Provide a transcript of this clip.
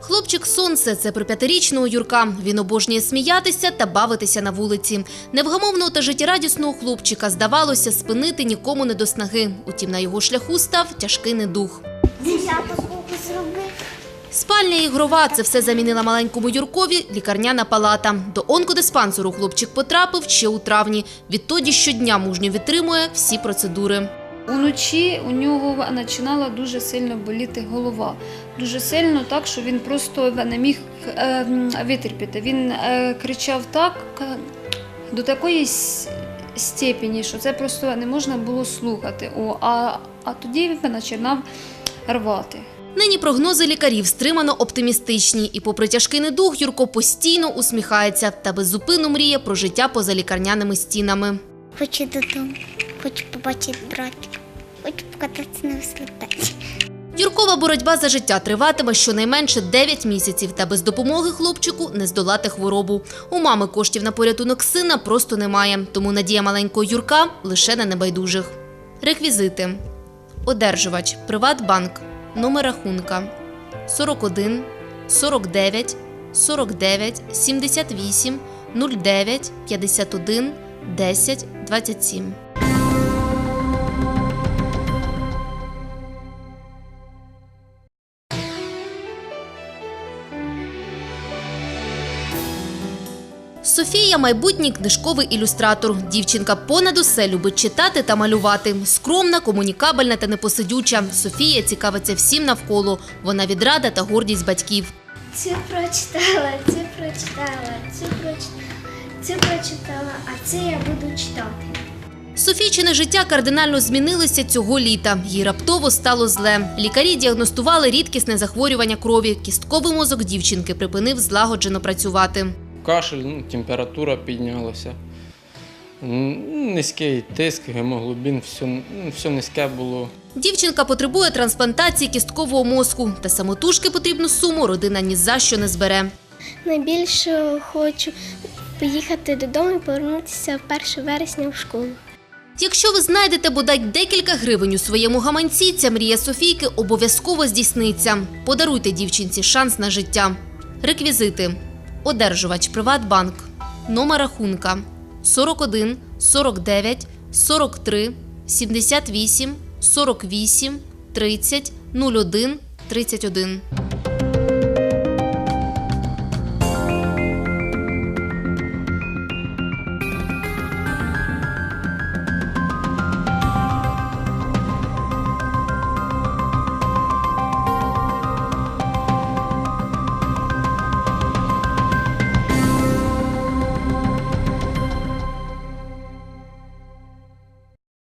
Хлопчик сонце це про п'ятирічного Юрка. Він обожнює сміятися та бавитися на вулиці. Невгамовного та життєрадісного хлопчика здавалося спинити нікому не до снаги. Утім, на його шляху став тяжкий недух. Спальня ігрова це все замінила маленькому Юркові лікарняна палата. До онкодиспансеру хлопчик потрапив ще у травні. Відтоді щодня мужньо відтримує всі процедури. Уночі у нього починала дуже сильно боліти голова. Дуже сильно так, що він просто не міг е, витерпіти. Він е, кричав так е, до такої степені, що це просто не можна було слухати. О, а, а тоді він починав рвати. Нині прогнози лікарів стримано оптимістичні, і попри тяжкий недуг, Юрко постійно усміхається та беззупинно мріє про життя поза лікарняними стінами. Хочу додому, хочу побачити братика, хочу покататися на велосипеді. Юркова боротьба за життя триватиме щонайменше 9 місяців, та без допомоги хлопчику не здолати хворобу. У мами коштів на порятунок сина просто немає, тому надія маленького Юрка лише на небайдужих. Реквізити. Одержувач Приватбанк. Номер рахунка 41 49 49 78 09 51 10 27. Софія майбутній книжковий ілюстратор. Дівчинка понад усе любить читати та малювати. Скромна, комунікабельна та непосидюча. Софія цікавиться всім навколо. Вона відрада та гордість батьків. Цю прочитала, цю прочитала, цю прочитала, цю прочитала, а це я буду читати. Софійчине життя кардинально змінилося цього літа. Їй раптово стало зле. Лікарі діагностували рідкісне захворювання крові. Кістковий мозок дівчинки припинив злагоджено працювати. Кашель, ну, температура піднялася. Низький тиск, гемоглобін, все, ну, все низьке було. Дівчинка потребує трансплантації кісткового мозку. Та самотужки потрібну суму родина ні за що не збере. Найбільше хочу поїхати додому і повернутися в 1 вересня в школу. Якщо ви знайдете бодай декілька гривень у своєму гаманці, ця мрія Софійки обов'язково здійсниться. Подаруйте дівчинці шанс на життя. Реквізити. Одержувач Приватбанк. Номер рахунка 41 49 43 78 48 30 01 31.